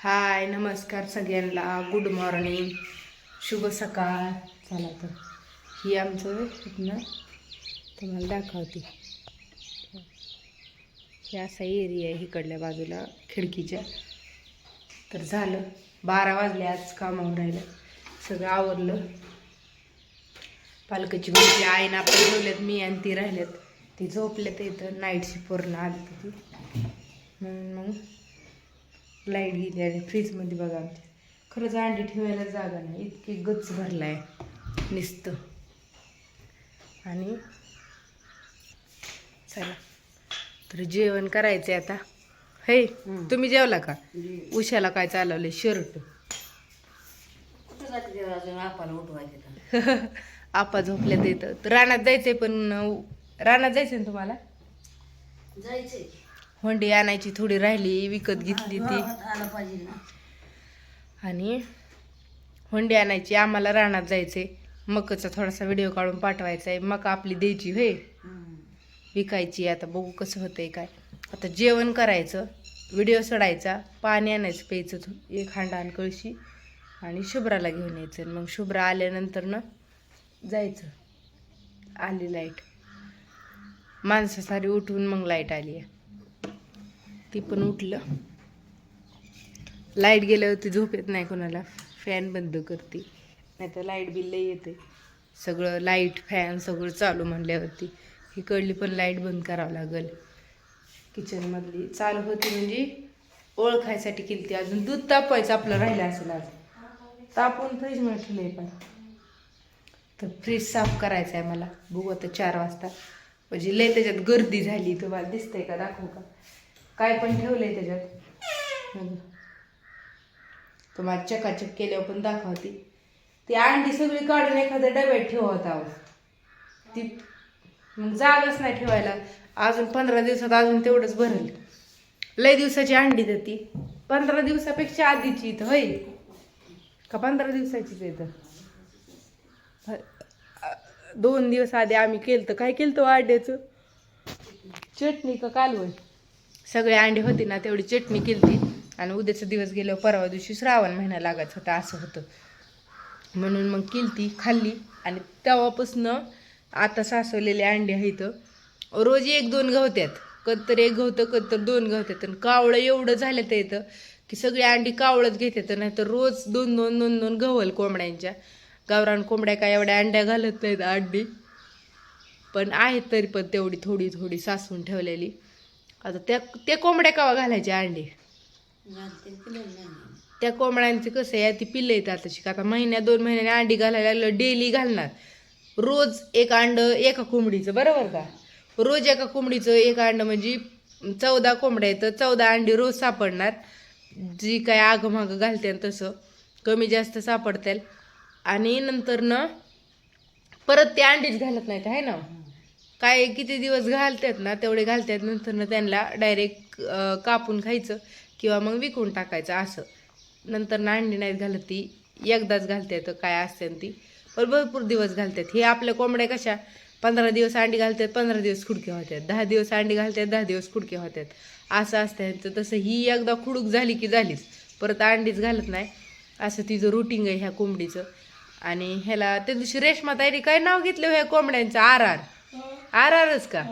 हाय नमस्कार सगळ्यांना. Good morning शुभ सकाळ. चला तर. ही आमचं इथनं तुम्हाला दाखवते. हे असा एरिया आहे इकडल्या बाजूला खिडकीच्या. तर झालं. बारा वाजले आज कामावर राहिलं सगळं आवरलं. पालकाची भाजी आईनं आपण ठेवल्यात मी आणि ती राहिल्यात. ती झोपल्यात इथं. नाईट पूर्ण आली होती ती. मग लाइट गेली आणि फ्रीजमध्ये बघा आमच्या खरंच अंडी ठेवायला जागा नाही. इतकी गच्च भरलाय. नुसतं. आणि चला. तर जेवण करायचंय आता. हे तुम्ही जेवला का? उशाला काय चालवले शर्ट. आपा झोपल्यात येतं तर रानात जायचंय पण रानात जायचंय ना तुम्हाला? जायचंय होंडी आणायची थोडी राहिली विकत घेतली ती. आणि होंडी आणायची आम्हाला रानात जायचंय. मकाचा थोडासा व्हिडिओ काढून पाठवायचा आहे मका आपली द्यायची होय. विकायची आता बघू कसं होतंय काय. आता जेवण करायचं व्हिडिओ सोडायचा पाणी आणायचं प्यायचं एक हांडा आणि कळशी. आणि शुभ्राला घेऊन यायचं. मग शुभ्रा आल्यानंतर ना जायचं. आली लाइट. माणसं सारी उठून मग लाइट आली. आहे ती पण उठलं. लाइट गेल्यावरती झोप येत नाही कोणाला. फॅन बंद करते. नाही तर लाइट बिल लई येते. सगळं लाइट फॅन सगळं चालू म्हणल्यावरती. इकडली पण लाइट बंद करावं लागल. किचनमधली चालू होती म्हणजे ओळखायसाठी केली ती अजून. दूध तापवायचं आपलं राहिलं असेल आज. तापून फ्रीजमध्ये ठेवलंय पण. तर फ्रीज साफ करायचं आहे मला. बघू आता चार वाजता. म्हणजे लय त्याच्यात गर्दी झाली. तुम्हाला दिसतंय का? दाखवू का? काय पण ठेवलंय त्याच्यात. हं. तुम्हाला चकाचक केल्यावर पण दाखवती. ती अंडी सगळी काढून एखाद्या डब्यात ठेवत आहोत ती मग जागाच नाही ठेवायला. अजून पंधरा दिवसात अजून तेवढंच भरेल. लय दिवसाची अंडी तर ती. पंधरा दिवसापेक्षा आधीची इथं होय का पंधरा दिवसाचीच आहे तर दोन दिवस आधी आम्ही केलं तर काय केलं तर अंड्याचं चटणी का कालवण? सगळे अंडे होते ना तेवढी चटणी केली आणि उद्याचा दिवस गेल्यावर परवा दिवशी श्रावण महिना लागायचा होता असं होतं. म्हणून मग केलती खाल्ली. आणि तेव्हापासनं आता सासवलेले अंडे आहेत. रोज एक दोन गवत्यात. कधीतर एक गवतं कधीतर दोन गवत्यात. आणि कावळं एवढं झालं तर येतं की सगळी अंडी कावळत घेतात नाही तर रोज दोन दोन दोन दोन गवल कोंबड्यांच्या. गावरान कोंबड्या काय एवढ्या अंड्या घालत नाहीत अंडी. पण आहेत तरी पण तेवढी थोडी थोडी सासून ठेवलेली. आता त्या त्या कोंबड्या कवा घालायच्या अंडी? त्या कोंबड्यांचं कसं आहे ती पिल्लं येतात तशी. का आता महिन्या दोन महिन्याने अंडी घालायला लागलं डेली घालणार. रोज एक अंड एका कोंबडीचं बरोबर का? रोज एका कोंबडीचं एक अंड म्हणजे चौदा कोंबड्या येतं चौदा अंडी रोज सापडणार. जी काय आगमागं घालते तसं कमी जास्त सापडतील आणि नंतर न परत ते अंडीच घालत नाहीत आहे ना? काय किती दिवस घालतात ना तेवढे घालतात नंतर त्यांना डायरेक्ट कापून खायचं किंवा मग विकून टाकायचं असं. नंतर ना अंडी नाहीत घालत ती एकदाच घालतात काय असते ती. पण भरपूर दिवस घालतात हे आपल्या कोंबड्या कशा पंधरा दिवस अंडी घालतात पंधरा दिवस खुडक्या होत्यात. दहा दिवस अंडी घालतात दहा दिवस खुडक्या होतात असं असतं ह्यांचं तसं ही एकदा खुडूक झाली की झालीच. परत अंडीच घालत नाही. असं तिचं रुटीन आहे ह्या कोंबडीचं. आणि ह्याला त्या दिवशी रेशमा ताईने काय नाव घेतलं हो ह्या कोंबड्यांचं? आर आर आर आरच का?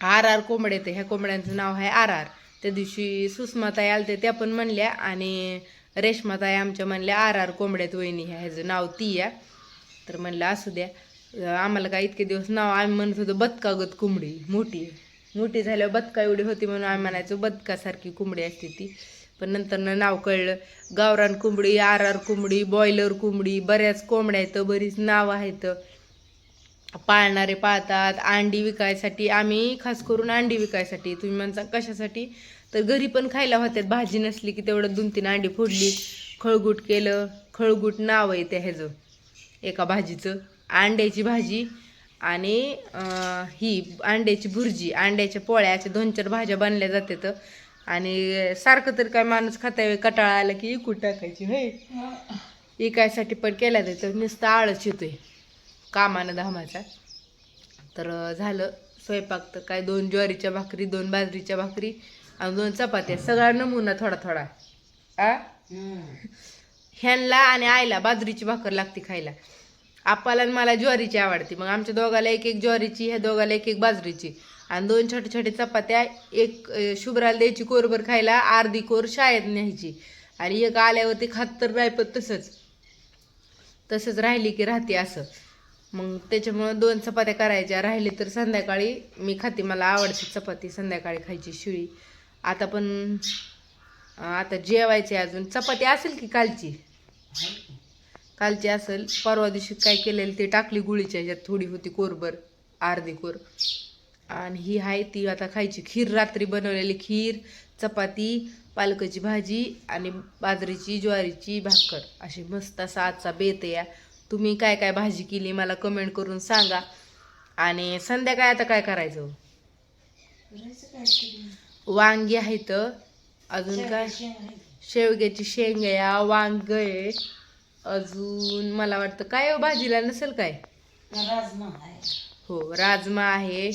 आर आर कोंबड्या ते ह्या कोंबड्यांचं नाव आहे आर आर. त्या दिवशी सुषमाताई आलते त्या पण म्हणल्या आणि रेशमाताई आमच्या म्हणल्या आर आर कोंबड्यात वहिनी ह्या ह्याचं नाव ती या तर म्हणलं असू द्या. आम्हाला काय इतके दिवस नाव आम्ही म्हणत होतो बदकागत कोंबडी मोठी. मोठी झाल्यावर बदका एवढी होती म्हणून आम्ही म्हणायचो बदकासारखी कोंबडी असते ती. पण नंतर नाव कळलं गावरान कोंबडी आर आर कोंबडी बॉयलर कोंबडी बऱ्याच कोंबड्या आहेत बरीच नावं आहेत. पाळणारे पाळतात अंडी विकायसाठी आम्ही खास करून अंडी विकायसाठी तुम्ही म्हणता कशासाठी? तर घरी पण खायला होत्यात भाजी नसली की तेवढं दोन तीन अंडी फोडली खळगूट केलं खळगूट नाव आहे त्या ह्याचं एका भाजीचं अंड्याची भाजी आणि ही अंड्याची भुर्जी अंड्याच्या पोळ्या अशा दोन चार भाज्या बनल्या जातात. आणि सारखं तर काय माणूस खाता कटाळा आला की इकून टाकायची होय? इकायसाठी पण केल्या जातं नुसतं आळस येतोय. कामानं धामाचा तर झालं स्वयंपाक तर काय दोन ज्वारीच्या भाकरी दोन बाजरीच्या भाकरी आणि दोन चपात्या. सगळा नमुना थोडा थोडा. आ? ह्यांला ह्यांना आणि आईला बाजरीची भाकर लागते खायला. आपाला मला ज्वारीची आवडते. मग आमच्या दोघाला एक एक ज्वारीची ह्या दोघाला एक एक बाजरीची. आणि दोन छोटे छोटे चपात्या एक शुभ्राला द्यायची कोरभर खायला अर्धी कोर शाळेत न्यायची. आणि एक आल्यावरती खात तर नाही पण तसंच. तसंच राहिली की राहते असं. मग त्याच्यामुळं दोन चपात्या करायच्या. राहिली तर संध्याकाळी मी खाते. मला आवडते चपाती संध्याकाळी खायची शिळी. आता पण आता जेवायचे अजून. चपाती असेल की कालची? कालची असेल. परवा दिवशी काय केलेलं ते टाकली गुळीच्या ह्याच्यात. थोडी होती कोरभर अर्धी कोर. आणि ही आहे ती आता खायची. खीर रात्री बनवलेली खीर चपाती पालकाची भाजी आणि बाजरीची ज्वारीची भाकर. अशी मस्त असा आजचा बेत आहे या. तुम्ही काय काय भाजी केली मला कमेंट करून सांगा. आणि संध्याकाळी आता काय करायचं. वांगी आहेत. अजून काय. शेवग्याची शेंग आहे वांग आहे. अजून मला वाटतं काय हो भाजीला नसेल काय? राजमा हो राजमा आहे.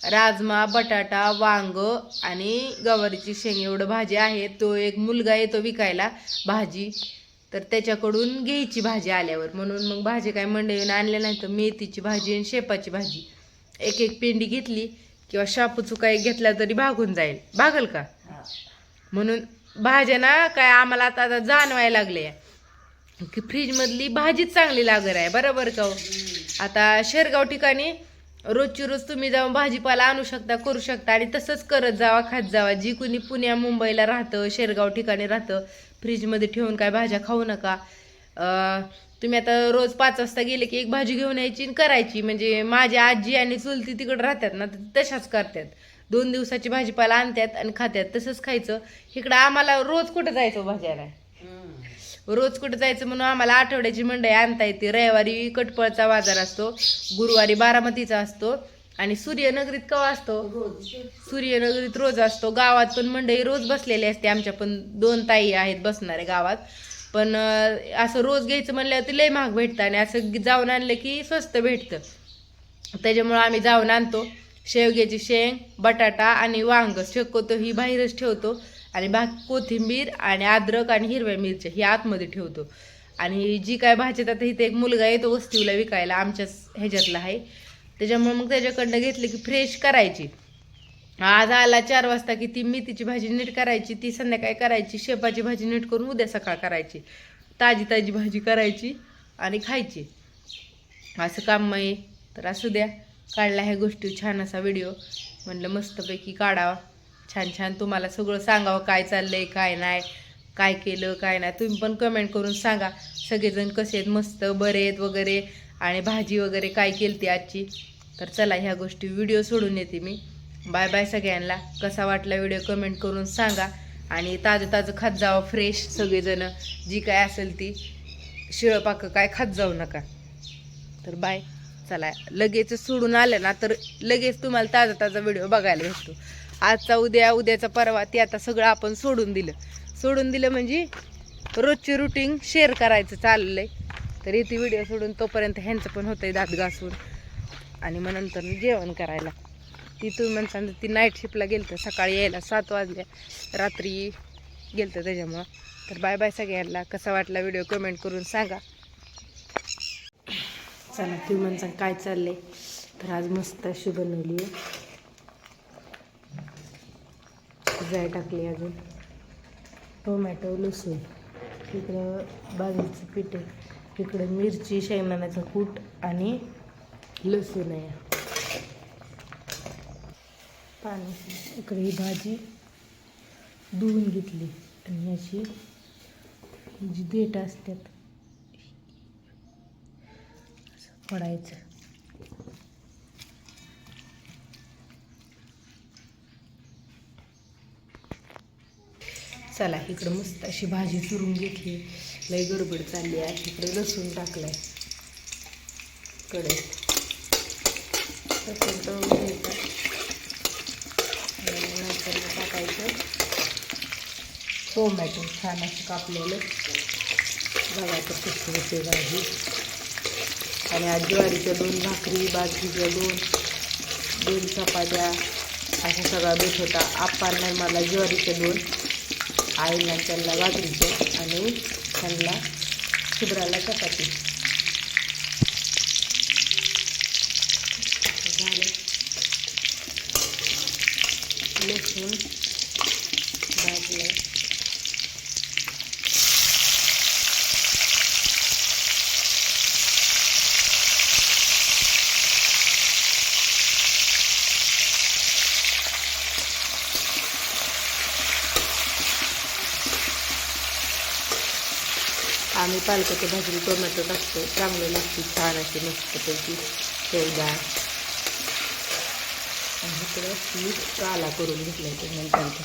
राजमा बटाटा वांग आणि गवारीची शेंग एवढं भाजी आहे. तो एक मुलगा येतो विकायला भाजी. तर त्याच्याकडून घ्यायची भाजी आल्यावर. म्हणून मग भाजी काय मंडईहून आणले नाही तर मेथीची भाजी आणि शेपाची भाजी. एक एक पेंडी घेतली किंवा शापू चुका एक घेतला तरी भागून जाईल. भागल का. म्हणून भाज्या ना काय आम्हाला आता आता जाणवायला लागले. की फ्रीजमधली भाजीच चांगली लागत आहे. बरोबर का हो? आता शेरगाव ठिकाणी रोजची रोज तुम्ही जाऊन भाजीपाला आणू शकता करू शकता आणि तसंच करत जावा खात जावा. जी कुणी पुण्या मुंबईला राहतं शेरगाव ठिकाणी राहतं फ्रीजमध्ये ठेवून काय भाज्या खाऊ नका. तुम्ही आता रोज पाच वाजता गेले की एक भाजी घेऊन यायची आणि करायची. म्हणजे माझी आजी आणि चुलती तिकडे राहतात ना तशाच करतात. दोन दिवसाची भाजीपाला आणतात आणि खात्यात तसंच खायचं. इकडं आम्हाला रोज कुठं जायचं भाज्याला? हम्म. रोज कुठं जायचं म्हणून आम्हाला आठवड्याची मंडई आणता येते. रविवारी कटपळचा बाजार असतो. गुरुवारी बारामतीचा असतो. आणि सूर्यनगरीत केव्हा असतो? सूर्यनगरीत रोज असतो. गावात पण मंडई रोज बसलेली असते. आमच्या पण दोन ताई आहेत बसणारे गावात. पण असं रोज घ्यायचं म्हणल्यावर ते लय महाग भेटतं आणि असं जाऊन आणलं की स्वस्त भेटतं. त्याच्यामुळं आम्ही जाऊन आणतो. शेवग्याची शेंग बटाटा आणि वांग शक्यतो ही बाहेरच ठेवतो. आणि बाकी कोथिंबीर आणि अद्रक आणि हिरव्या मिरच्या ही आतमध्ये ठेवतो. आणि जी काय भाजीत आता इथे एक मुलगा येतो वस्तीला विकायला. आमच्याच ह्याच्यातला आहे. त्याच्यामुळे मग त्याच्याकडनं घेतलं की फ्रेश करायची. आज आला चार वाजता की ती मेथीची भाजी नीट करायची ती संध्याकाळी करायची शेपाची भाजी नीट करून उद्या सकाळ करायची. ताजी ताजी भाजी करायची आणि खायची. असं काम आहे. तर असू द्या. काढला ह्या गोष्टी छान असा व्हिडिओ म्हणलं मस्तपैकी काढावा. छान छान तुम्हाला सगळं सांगावं काय चाललंय काय नाही काय केलं काय नाही. तुम्ही पण कमेंट करून सांगा. सगळेजण कसे आहेत? मस्त बरे आहेत वगैरे. आणि भाजी वगैरे काय केली ती आजची? तर चला ह्या गोष्टी व्हिडिओ सोडून येते मी. बाय बाय सगळ्यांना. कसा वाटला व्हिडिओ कमेंट करून सांगा. आणि ताजं ताजं खात जावं फ्रेश सगळेजणं. जी काय असेल ती. शिळपाकं काय खात जाऊ नका. तर बाय. चला लगेच सोडून आलं ना तर लगेच तुम्हाला ताजा ताजा व्हिडिओ बघायला भेटतो. आजचा उद्या उद्याचा परवा ते आता सगळं आपण सोडून दिलं. सोडून दिलं म्हणजे रोजची रुटीन शेअर करायचं चाललं आहे तर ती व्हिडिओ सोडून तोपर्यंत ह्यांचं पण होतंय दात घासून. आणि मग नंतर जेवण करायला. ती तुम्ही म्हणता ती नाईट शिपला गेलं सकाळी यायला सात वाजल्या रात्री गेलं त्याच्यामुळं. तर बाय बाय सगळ्यांना. कसा वाटला व्हिडिओ कमेंट करून सांगा. चला तुम्ही म्हणसान काय चाललंय? तर आज मस्त अशी बनवली आहे. जाय टाकली अजून. टोमॅटो लसूण तिकडं बाजरीचं पीठ आहे. इकडे मिरची शेंगदाण्याचा कूट आणि लसूण आहे. पाणी. इकडे ही भाजी धुवून घेतली आणि अशी जी देठ असतात पडायचं चला इकडं मस्त अशी भाजी चुरून घेतली. लय गडबड चालली आहे. इकडे लसूण टाकलाय. कडे लसूण तळून घ्यायचं. नंतर टाकायचं टोमॅटो. छान असं कापलेलं. बघायचं कशी होते भाजी. आणि आज ज्वारीच्या दोन भाकरी बाजरीच्या दोन दोन चपात्या. असा सगळा बेत होता. आपण मला ज्वारीच्या दोन. आईला त्यांना बाजरीचं आणि त्यांना शुभ्राला चपाती. झालं. लसूण भाजलं आम्ही पालकाची भाजी टोमॅटो टाकतो. चांगलं लागते छान अशी मस्तपैकी शेवदार आणि इकडं मी काला करून घेतलाय ते नंतर.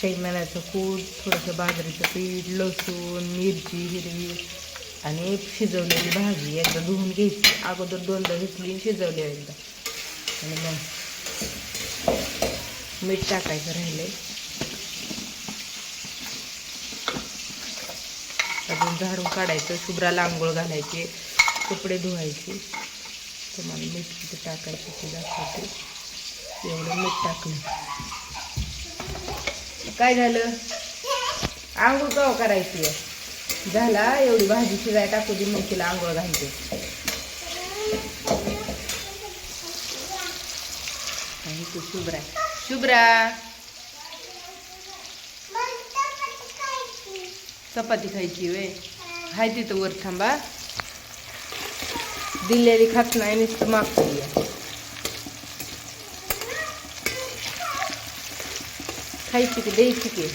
शेंगदाण्याचं कूट थोडंसं बाजरीचं पीठ लसूण मिरची हिरवी आणि शिजवलेली भाजी एकदा धुवून घ्यायची. अगोदर दोनदा घेतली शिजवली एकदा. आणि मग मीठ टाकायचं राहिले अजून झाडून काढायचं. शुभ्राला आंघोळ घालायचे कपडे धुवायचे. तुम्हाला मीठ किती टाकायचं ते दाखवते. एवढं मीठ टाकलं. काय झालं? आंघोळ कवा करायची? आहे झाला एवढी भाजी शिजाय टाकू दे मग तिला आंघोळ घालते. आणि तू शुभ्रा शुभ्रा! चपाती खायची वे हाय तिथं वर थांबा. दिलेली खात नाही नुसतं मागतो खायची की द्यायची की?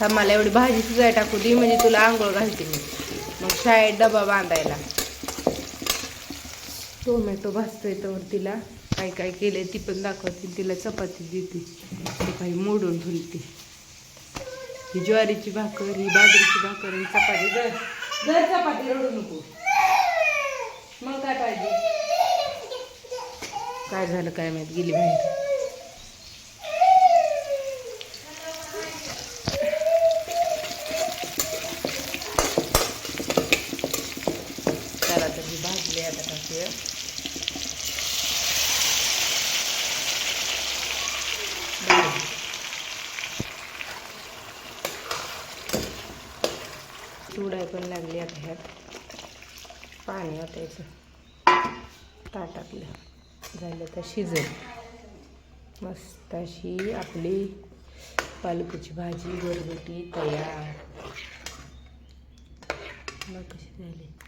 थांबाला एवढी भाजी शिजाय टाकू दे म्हणजे तुला आंघोळ घालते मी. मग शाळेत डबा बांधायला. टोमॅटो भाजतोय तर तिला. काय काय केलंय ती पण दाखवते तिला चपाती देते. ती काही मोडून ठेवते ही ज्वारीची भाकर ही बाजरीची भाकर ही चपाती. दर दर चपाती रडू नको. मग काय पाहिजे? काय झालं काय माहीत? गेली बाहेर त्याला तर ही भाजली आता टाकूया भाजी. चिवडाय पण लागली आता ह्यात. पाणी ओतायचं. ताटातलं. झालं तर शिजल मस्त अशी आपली पालकाची भाजी घरगुती तयार. मग कशी झाली?